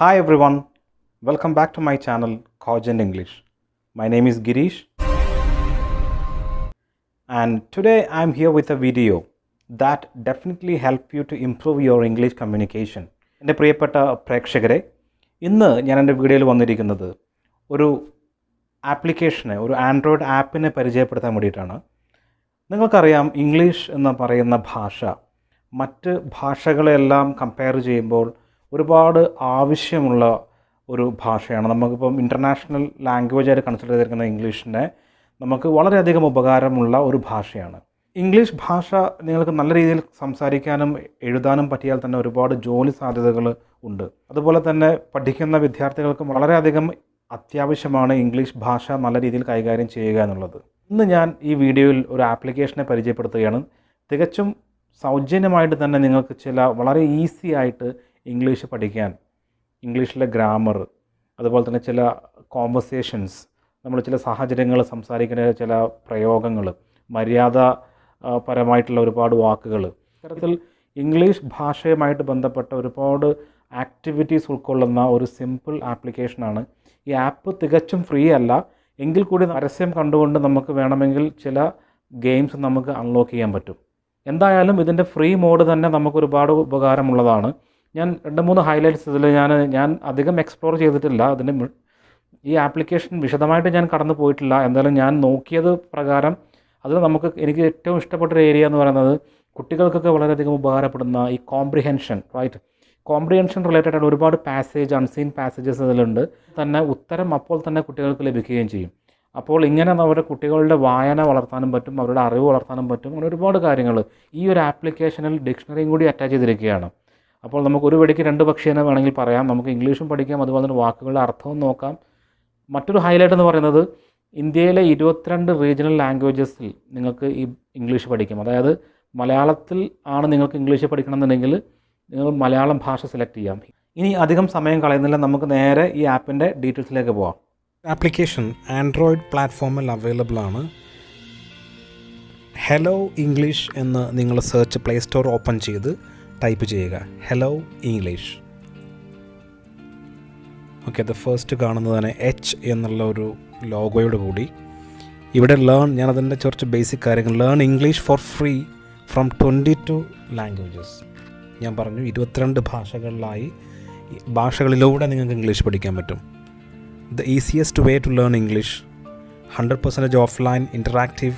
Hi everyone, welcome back to my channel Cogent English. My name is Girish and today I'm here with a video that definitely help you to improve your English communication. എന്റെ പ്രിയപ്പെട്ട പ്രേക്ഷകരെ ഇന്ന് ഞാൻ എന്റെ വീഡിയോയിൽ വന്നിരിക്കുന്നത് ഒരു ആപ്ലിക്കേഷനെ ഒരു ആൻഡ്രോയിഡ് ആപ്പിനെ പരിചയപ്പെടുത്താൻ വേണ്ടിയിട്ടാണ് നിങ്ങൾക്കറിയാം ഇംഗ്ലീഷ് എന്ന് പറയുന്ന ഭാഷ മറ്റ് ഭാഷകളെല്ലാം കമ്പയർ ചെയ്യുമ്പോൾ ഒരുപാട് ആവശ്യമുള്ള ഒരു ഭാഷയാണ്. നമുക്കിപ്പം ഇന്റർനാഷണൽ ലാംഗ്വേജായിട്ട് കൺസിഡർ ചെയ്തിരിക്കുന്ന ഇംഗ്ലീഷിനെ നമുക്ക് വളരെയധികം ഉപകാരമുള്ള ഒരു ഭാഷയാണ്. ഇംഗ്ലീഷ് ഭാഷ നിങ്ങൾക്ക് നല്ല രീതിയിൽ സംസാരിക്കാനും എഴുതാനും പറ്റിയാൽ തന്നെ ഒരുപാട് ജോലി സാധ്യതകൾ ഉണ്ട്. അതുപോലെ തന്നെ പഠിക്കുന്ന വിദ്യാർത്ഥികൾക്കും വളരെയധികം അത്യാവശ്യമാണ് ഇംഗ്ലീഷ് ഭാഷ നല്ല രീതിയിൽ കൈകാര്യം ചെയ്യുക എന്നുള്ളത്. ഇന്ന് ഞാൻ ഈ വീഡിയോയിൽ ഒരു ആപ്ലിക്കേഷനെ പരിചയപ്പെടുത്തുകയാണ്. തികച്ചും സൗജന്യമായിട്ട് തന്നെ നിങ്ങൾക്ക് ചില വളരെ ഈസി ആയിട്ട് ഇംഗ്ലീഷ് പഠിക്കാൻ ഇംഗ്ലീഷിലെ ഗ്രാമർ അതുപോലെ തന്നെ ചില കോൺവെർസേഷൻസ് നമ്മൾ ചില സാഹചര്യങ്ങൾ സംസാരിക്കുന്ന ചില പ്രയോഗങ്ങൾ മര്യാദ പരമായിട്ടുള്ള ഒരുപാട് വാക്കുകൾ. ഇത്തരത്തിൽ ഇംഗ്ലീഷ് ഭാഷയുമായിട്ട് ബന്ധപ്പെട്ട ഒരുപാട് ആക്ടിവിറ്റീസ് ഉൾക്കൊള്ളുന്ന ഒരു സിമ്പിൾ ആപ്ലിക്കേഷനാണ് ഈ ആപ്പ് തികച്ചും ഫ്രീ അല്ല. എങ്കിൽ കൂടി പരസ്യം കണ്ടുകൊണ്ട് നമുക്ക് വേണമെങ്കിൽ ചില ഗെയിംസ് നമുക്ക് അൺലോക്ക് ചെയ്യാൻ പറ്റും. എന്തായാലും ഇതിന്റെ ഫ്രീ മോഡ് തന്നെ നമുക്ക് ഒരുപാട് ഉപകാരമുള്ളതാണ്. ഞാൻ രണ്ട് മൂന്ന് ഹൈലൈറ്റ്സ് ഇതിൽ ഞാൻ ഞാൻ അധികം എക്സ്പ്ലോർ ചെയ്തിട്ടില്ല. അതിന് ഈ ആപ്ലിക്കേഷൻ വിശദമായിട്ട് ഞാൻ കടന്നു പോയിട്ടില്ല. എന്തായാലും ഞാൻ നോക്കിയത് പ്രകാരം അതിൽ നമുക്ക് എനിക്ക് ഏറ്റവും ഇഷ്ടപ്പെട്ട ഒരു ഏരിയ എന്ന് പറയുന്നത് കുട്ടികൾക്കൊക്കെ വളരെയധികം ഉപകാരപ്പെടുന്ന ഈ കോംപ്രിഹെൻഷൻ റൈറ്റ് കോംപ്രിഹെൻഷൻ റിലേറ്റഡ് ആയിട്ട് ഒരുപാട് പാസേജ് അൺസീൻ പാസേജസ് ഇതിലുണ്ട്. തന്നെ ഉത്തരം അപ്പോൾ തന്നെ കുട്ടികൾക്ക് ലഭിക്കുകയും ചെയ്യും. അപ്പോൾ ഇങ്ങനെ അവരുടെ കുട്ടികളുടെ വായന വളർത്താനും പറ്റും അവരുടെ അറിവ് വളർത്താനും പറ്റും അങ്ങനെ ഒരുപാട് കാര്യങ്ങൾ ഈ ഒരു ആപ്ലിക്കേഷനിൽ ഡിക്ഷണറിയും കൂടി അറ്റാച്ച് ചെയ്തിരിക്കുകയാണ്. അപ്പോൾ നമുക്ക് ഒരു വെടിക്ക് രണ്ട് പക്ഷി എന്ന് വേണമെങ്കിൽ പറയാം. നമുക്ക് ഇംഗ്ലീഷും പഠിക്കാം അതുപോലെ തന്നെ വാക്കുകളുടെ അർത്ഥവും നോക്കാം. മറ്റൊരു ഹൈലൈറ്റ് എന്ന് പറയുന്നത് ഇന്ത്യയിലെ ഇരുപത്തിരണ്ട് റീജിയണൽ ലാംഗ്വേജസിൽ നിങ്ങൾക്ക് ഈ ഇംഗ്ലീഷ് പഠിക്കാം. അതായത് മലയാളത്തിൽ ആണ് നിങ്ങൾക്ക് ഇംഗ്ലീഷ് പഠിക്കണമെന്നുണ്ടെങ്കിൽ നിങ്ങൾ മലയാളം ഭാഷ സെലക്ട് ചെയ്യാം. ഇനി അധികം സമയം കളയുന്നില്ല. നമുക്ക് നേരെ ഈ ആപ്പിന്റെ ഡീറ്റെയിൽസിലേക്ക് പോവാം. ആപ്ലിക്കേഷൻ ആൻഡ്രോയിഡ് പ്ലാറ്റ്ഫോമിൽ അവൈലബിൾ ആണ്. ഹലോ ഇംഗ്ലീഷ് എന്ന് നിങ്ങൾ സെർച്ച് പ്ലേ സ്റ്റോർ ഓപ്പൺ ചെയ്ത് ടൈപ്പ് ചെയ്യുക. ഹലോ ഇംഗ്ലീഷ് ഓക്കെ അത് ഫസ്റ്റ് കാണുന്നത് തന്നെ എച്ച് എന്നുള്ള ഒരു ലോഗോയോട് കൂടി. ഇവിടെ ലേൺ ഞാൻ അതിന്റെ കുറച്ച് ബേസിക് കാര്യങ്ങൾ. Learn English for free from twenty two languages ഞാൻ പറഞ്ഞു ഇരുപത്തിരണ്ട് ഭാഷകളിലായി ഭാഷകളിലൂടെ നിങ്ങൾക്ക് ഇംഗ്ലീഷ് പഠിക്കാൻ പറ്റും. The easiest way to learn English 100% offline interactive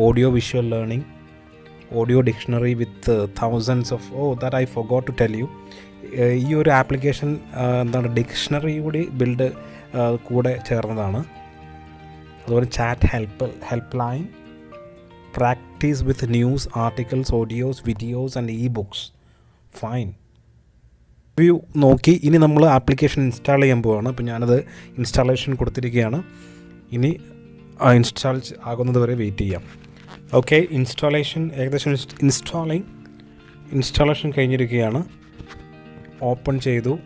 audio visual learning audio dictionary dictionary with thousands of oh that I forgot to tell you you ഈ ഒരു ആപ്ലിക്കേഷൻ എന്താണ് ഡിക്ഷണറി കൂടി ബിൽഡ് കൂടെ ചേർന്നതാണ്. അതുപോലെ chat help help line practice with news articles audios videos and e books fine. Review നോക്കി. ഇനി നമ്മൾ ആപ്ലിക്കേഷൻ ഇൻസ്റ്റാൾ ചെയ്യാൻ പോവുകയാണ് അപ്പോൾ ഞാനത് ഇൻസ്റ്റാളേഷൻ കൊടുത്തിരിക്കുകയാണ്. ഇനി ഇൻസ്റ്റാൾ ആകുന്നത് വരെ വെയിറ്റ് ചെയ്യാം. ഓക്കെ ഇൻസ്റ്റാളേഷൻ ഏകദേശം ഇൻസ്റ്റാളിങ് ഇൻസ്റ്റാളേഷൻ കഴിഞ്ഞിരിക്കുകയാണ്. ഓപ്പൺ ചെയ്തു.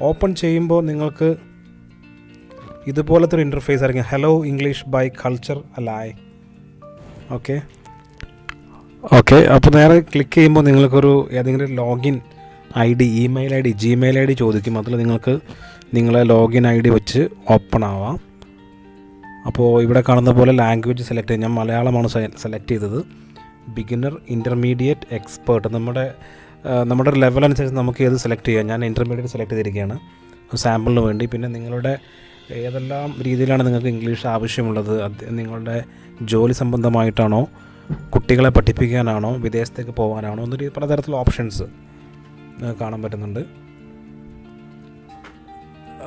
ഓപ്പൺ ചെയ്യുമ്പോൾ നിങ്ങൾക്ക് ഇതുപോലത്തെ ഒരു ഇന്റർഫേസ് ആയിരിക്കും. Hello English by culture alley okay okay അപ്പോൾ നേരെ ക്ലിക്ക് ചെയ്യുമ്പോൾ നിങ്ങൾക്കൊരു ഏതെങ്കിലും login I D email I D Gmail I D ചോദിക്കും. അതിൽ നിങ്ങൾക്ക് നിങ്ങളെ ലോഗിൻ ഐ ഡി വെച്ച് ഓപ്പൺ ആവാം. അപ്പോൾ ഇവിടെ കാണുന്ന പോലെ ലാംഗ്വേജ് സെലക്ട് ചെയ്യാം. ഞാൻ മലയാളമാണ് സെലക്ട് ചെയ്തത്. ബിഗിനർ ഇന്റർമീഡിയറ്റ് എക്സ്പേർട്ട് നമ്മുടെ നമ്മുടെ ലെവൽ അനുസരിച്ച് നമുക്ക് ഏത് സെലക്ട് ചെയ്യാം? ഞാൻ ഇന്റർമീഡിയറ്റ് സെലക്ട് ചെയ്തിരിക്കുകയാണ്. സാമ്പിളിന് വേണ്ടി. പിന്നെ നിങ്ങളുടെ ഏതെല്ലാം രീതിയിലാണ് നിങ്ങൾക്ക് ഇംഗ്ലീഷ് ആവശ്യമുള്ളത്? നിങ്ങളുടെ ജോലി സംബന്ധമായിട്ടാണോ? കുട്ടികളെ പഠിപ്പിക്കാനാണോ? വിദേശത്തേക്ക് പോകാനാണോ? എന്നൊരു പലതരത്തിലുള്ള ഓപ്ഷൻസ് കാണാൻ പറ്റുന്നുണ്ട്.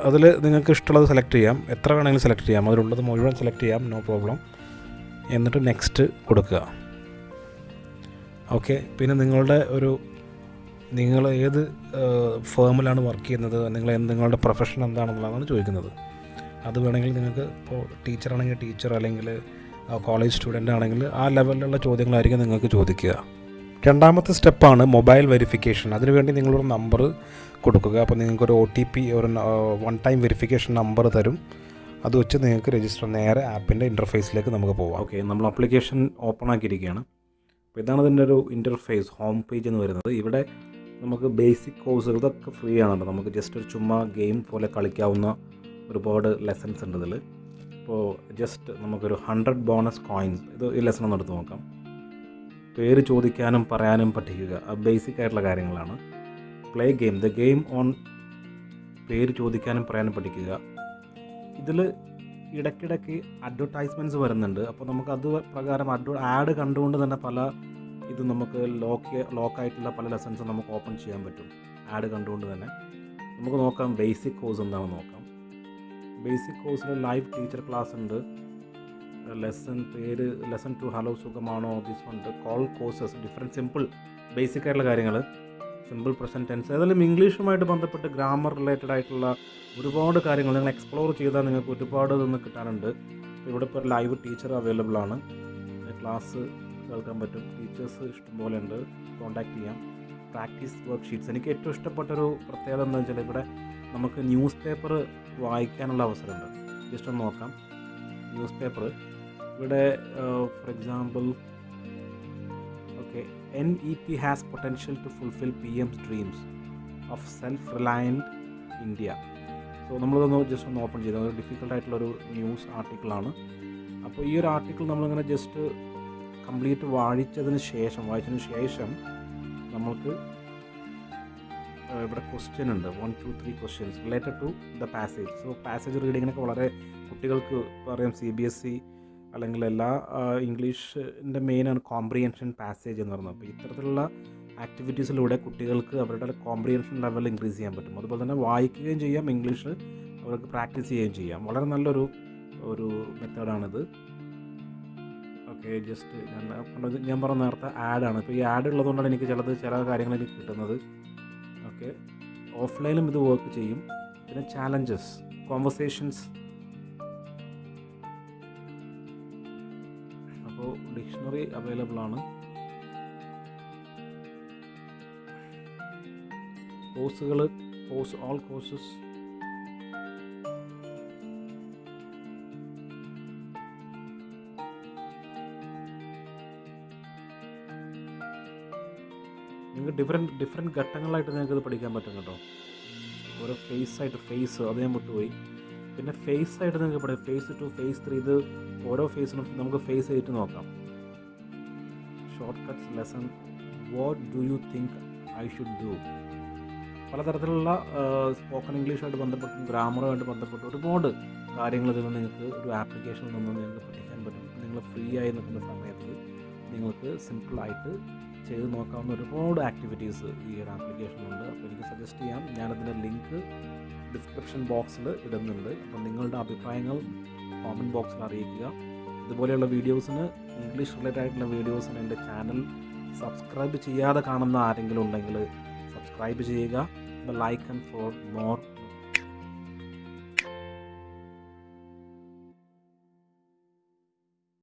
അതിൽ നിങ്ങൾക്ക് ഇഷ്ടമുള്ളത് സെലക്ട് ചെയ്യാം. എത്ര വേണമെങ്കിലും സെലക്ട് ചെയ്യാം. അതിലുള്ളത് മുഴുവൻ സെലക്ട് ചെയ്യാം. നോ പ്രോബ്ലം എന്നിട്ട് നെക്സ്റ്റ് കൊടുക്കുക. ഓക്കെ പിന്നെ നിങ്ങളുടെ ഒരു നിങ്ങൾ ഏത് ഫേമിലാണ് വർക്ക് ചെയ്യുന്നത്? നിങ്ങൾ നിങ്ങളുടെ പ്രൊഫഷൻ എന്താണെന്നുള്ളതാണ് ചോദിക്കുന്നത്. അത് വേണമെങ്കിൽ നിങ്ങൾക്ക് ഇപ്പോൾ ടീച്ചറാണെങ്കിൽ ടീച്ചർ അല്ലെങ്കിൽ കോളേജ് സ്റ്റുഡന്റ് ആണെങ്കിൽ ആ ലെവലിലുള്ള ചോദ്യങ്ങളായിരിക്കും നിങ്ങൾക്ക് ചോദിക്കുക. രണ്ടാമത്തെ സ്റ്റെപ്പാണ് മൊബൈൽ വെരിഫിക്കേഷൻ. അതിനുവേണ്ടി നിങ്ങളൊരു നമ്പർ കൊടുക്കുക. അപ്പോൾ നിങ്ങൾക്കൊരു ഒ ടി പി ഒരു വൺ ടൈം വെരിഫിക്കേഷൻ നമ്പർ തരും. അത് വെച്ച് നിങ്ങൾക്ക് രജിസ്റ്റർ നേരെ ആപ്പിന്റെ ഇന്റർഫേസിലേക്ക് നമുക്ക് പോവാം. ഓക്കെ നമ്മൾ അപ്ലിക്കേഷൻ ഓപ്പൺ ആക്കിയിരിക്കുകയാണ്. അപ്പോൾ ഇതാണ് ഇതിന്റെ ഒരു ഇന്റർഫേസ് ഹോം പേജ് എന്ന് വരുന്നത് ഇവിടെ നമുക്ക് ബേസിക് കോഴ്സുകൾ ഇതൊക്കെ ഫ്രീ ആണ് നമുക്ക് ജസ്റ്റ് ഒരു ചുമ്മാ ഗെയിം പോലെ കളിക്കാവുന്ന ഒരുപാട് ലെസൺസ് ഉണ്ട് ഇതിൽ ഇപ്പോൾ ജസ്റ്റ് നമുക്കൊരു ഹൺഡ്രഡ് ബോണസ് കോയിൻസ് ഇത് ഈ ലെസൺ ഒന്ന് എടുത്ത് നോക്കാം. പേര് ചോദിക്കാനും പറയാനും പഠിക്കുക. ബേസിക് ആയിട്ടുള്ള കാര്യങ്ങളാണ്. Play game the game on പേര് ചോദിക്കാനും പറയാനും പഠിക്കുക. ഇതിൽ ഇടയ്ക്കിടയ്ക്ക് അഡ്വർടൈസ്മെന്റ്സ് വരുന്നുണ്ട്. അപ്പോൾ നമുക്ക് അത് പ്രകാരം അഡ്വ ആഡ് കണ്ടുകൊണ്ട് തന്നെ പല ഇത് നമുക്ക് ലോക്ക് ലോക്കായിട്ടുള്ള പല ലെസൺസും നമുക്ക് ഓപ്പൺ ചെയ്യാൻ പറ്റും. ആഡ് കണ്ടുകൊണ്ട് തന്നെ. നമുക്ക് നോക്കാം ബേസിക് കോഴ്സ് എന്താണെന്ന് നോക്കാം. ബേസിക് കോഴ്സിൽ ലൈവ് ടീച്ചർ ക്ലാസ് ഉണ്ട്. ലെസൺ പേര് ലെസൺ ടു ഹലോ സുഖമാണോ? ദിസ് ഉണ്ട് call courses different simple basic ആയിട്ടുള്ള കാര്യങ്ങൾ. സിമ്പിൾ പ്രസന്റ് ടെൻസ് ഏതായാലും ഇംഗ്ലീഷുമായിട്ട് ബന്ധപ്പെട്ട് ഗ്രാമർ റിലേറ്റഡ് ആയിട്ടുള്ള ഒരുപാട് കാര്യങ്ങൾ നിങ്ങൾ എക്സ്പ്ലോർ ചെയ്താൽ നിങ്ങൾക്ക് ഒരുപാട് ഇതൊന്ന് കിട്ടാനുണ്ട്. ഇവിടെ ഇപ്പോൾ ഒരു ലൈവ് ടീച്ചർ അവൈലബിൾ ആണ്. ക്ലാസ് കേൾക്കാൻ പറ്റും. ടീച്ചേഴ്സ് ഇഷ്ടംപോലെ ഉണ്ട്. കോൺടാക്ട് ചെയ്യാം. പ്രാക്ടീസ് വർക്ക് ഷീറ്റ്സ് എനിക്ക് ഏറ്റവും ഇഷ്ടപ്പെട്ടൊരു പ്രത്യേകത എന്താണെന്ന് വെച്ചാൽ ഇവിടെ നമുക്ക് ന്യൂസ് പേപ്പർ വായിക്കാനുള്ള അവസരമുണ്ട്. ജസ്റ്റ് ഒന്ന് നോക്കാം. ന്യൂസ് പേപ്പർ ഇവിടെ for example okay N E P has potential to fulfil P M dreams of self reliant India so നമ്മളിതൊന്ന് ജസ്റ്റ് ഒന്ന് ഓപ്പൺ ചെയ്തു? ഒരു ഡിഫിക്കൽട്ട് ആയിട്ടുള്ളൊരു ന്യൂസ് ആർട്ടിക്കിളാണ് അപ്പോൾ ഈ ഒരു ആർട്ടിക്കിൾ നമ്മളിങ്ങനെ ജസ്റ്റ് കംപ്ലീറ്റ് വായിച്ചതിന് ശേഷം വായിച്ചതിന് ശേഷം നമ്മൾക്ക് ഇവിടെ ക്വസ്റ്റ്യൻ ഉണ്ട്. One two three questions related to the passage so passage റീഡിങ്ങിനൊക്കെ വളരെ കുട്ടികൾക്ക് പറയാം സി ബി എസ് ഇ അല്ലെങ്കിൽ എല്ലാ ഇംഗ്ലീഷിന്റെ മെയിനാണ് കോംപ്രിയൻഷൻ പാസേജ് എന്ന് പറയുന്നത്. അപ്പോൾ ഇത്തരത്തിലുള്ള ആക്ടിവിറ്റീസിലൂടെ കുട്ടികൾക്ക് അവരുടെ കോംപ്രിയൻഷൻ ലെവൽ ഇൻക്രീസ് ചെയ്യാൻ പറ്റും. അതുപോലെ തന്നെ വായിക്കുകയും ചെയ്യാം ഇംഗ്ലീഷ് അവർക്ക് പ്രാക്ടീസ് ചെയ്യുകയും ചെയ്യാം. വളരെ നല്ലൊരു ഒരു മെത്തേഡാണിത് ഓക്കെ ജസ്റ്റ് ഞാൻ ഞാൻ പറഞ്ഞ നേരത്തെ ആഡാണ് ഇപ്പോൾ ഈ ആഡ് ഉള്ളതുകൊണ്ടാണ് എനിക്ക് ചിലത് ചില കാര്യങ്ങൾ എനിക്ക് കിട്ടുന്നത്. ഓക്കെ ഓഫ്ലൈനിലും ഇത് വർക്ക് ചെയ്യും. പിന്നെ ചാലഞ്ചസ് കോൺവെർസേഷൻസ് ഡിക്ഷണറി അവൈലബിൾ ആണ് കോഴ്സുകൾ കോഴ്സ് ഓൾ കോഴ്സസ് നിങ്ങൾക്ക് ഡിഫറെന്റ് ഡിഫറെന്റ് ഘട്ടങ്ങളായിട്ട് നിങ്ങൾക്ക് ഇത് പഠിക്കാൻ പറ്റും കേട്ടോ ഓരോ ഫേസ് ആയിട്ട് ഫേസ് അത് ഞാൻ വിട്ടുപോയി. പിന്നെ ഫേസ് ആയിട്ട് നിങ്ങൾക്ക് പഠിക്കാം ഫേസ് ടു ഫേസ് ത്രീ ഇത് ഓരോ ഫേസിനും നമുക്ക് ഫേസ് ചെയ്തിട്ട് നോക്കാം. Short cuts lesson what do you think I should do പലതരത്തിലുള്ള സ്പോക്കൺ ഇംഗ്ലീഷുമായിട്ട് ബന്ധപ്പെട്ടും ഗ്രാമറുമായിട്ട് ബന്ധപ്പെട്ട് ഒരുപാട് കാര്യങ്ങൾ ഇതിൽ നിങ്ങൾക്ക് ഒരു ആപ്ലിക്കേഷനിൽ നിന്ന് നിങ്ങൾക്ക് പഠിക്കാൻ പറ്റും. നിങ്ങൾ ഫ്രീ ആയി നിൽക്കുന്ന സമയത്ത് നിങ്ങൾക്ക് സിമ്പിളായിട്ട് ചെയ്ത് നോക്കാവുന്ന ഒരുപാട് ആക്ടിവിറ്റീസ് ഈ ഒരു ആപ്ലിക്കേഷനുണ്ട് അപ്പോൾ എനിക്ക് സജസ്റ്റ് ചെയ്യാം ഞാനതിന്റെ ലിങ്ക് ഡിസ്ക്രിപ്ഷൻ ബോക്സിൽ ഇടുന്നുണ്ട്. അപ്പോൾ നിങ്ങളുടെ അഭിപ്രായങ്ങൾ കോമന്റ് ബോക്സിൽ അറിയിക്കുക. ഇതുപോലെയുള്ള വീഡിയോസിന് ഇംഗ്ലീഷ് റിലേറ്റഡ് ആയിട്ടുള്ള വീഡിയോസിന് എന്റെ ചാനൽ സബ്സ്ക്രൈബ് ചെയ്യാതെ കാണുന്ന ആരെങ്കിലും ഉണ്ടെങ്കിൽ സബ്സ്ക്രൈബ് ചെയ്യുക. Like and for more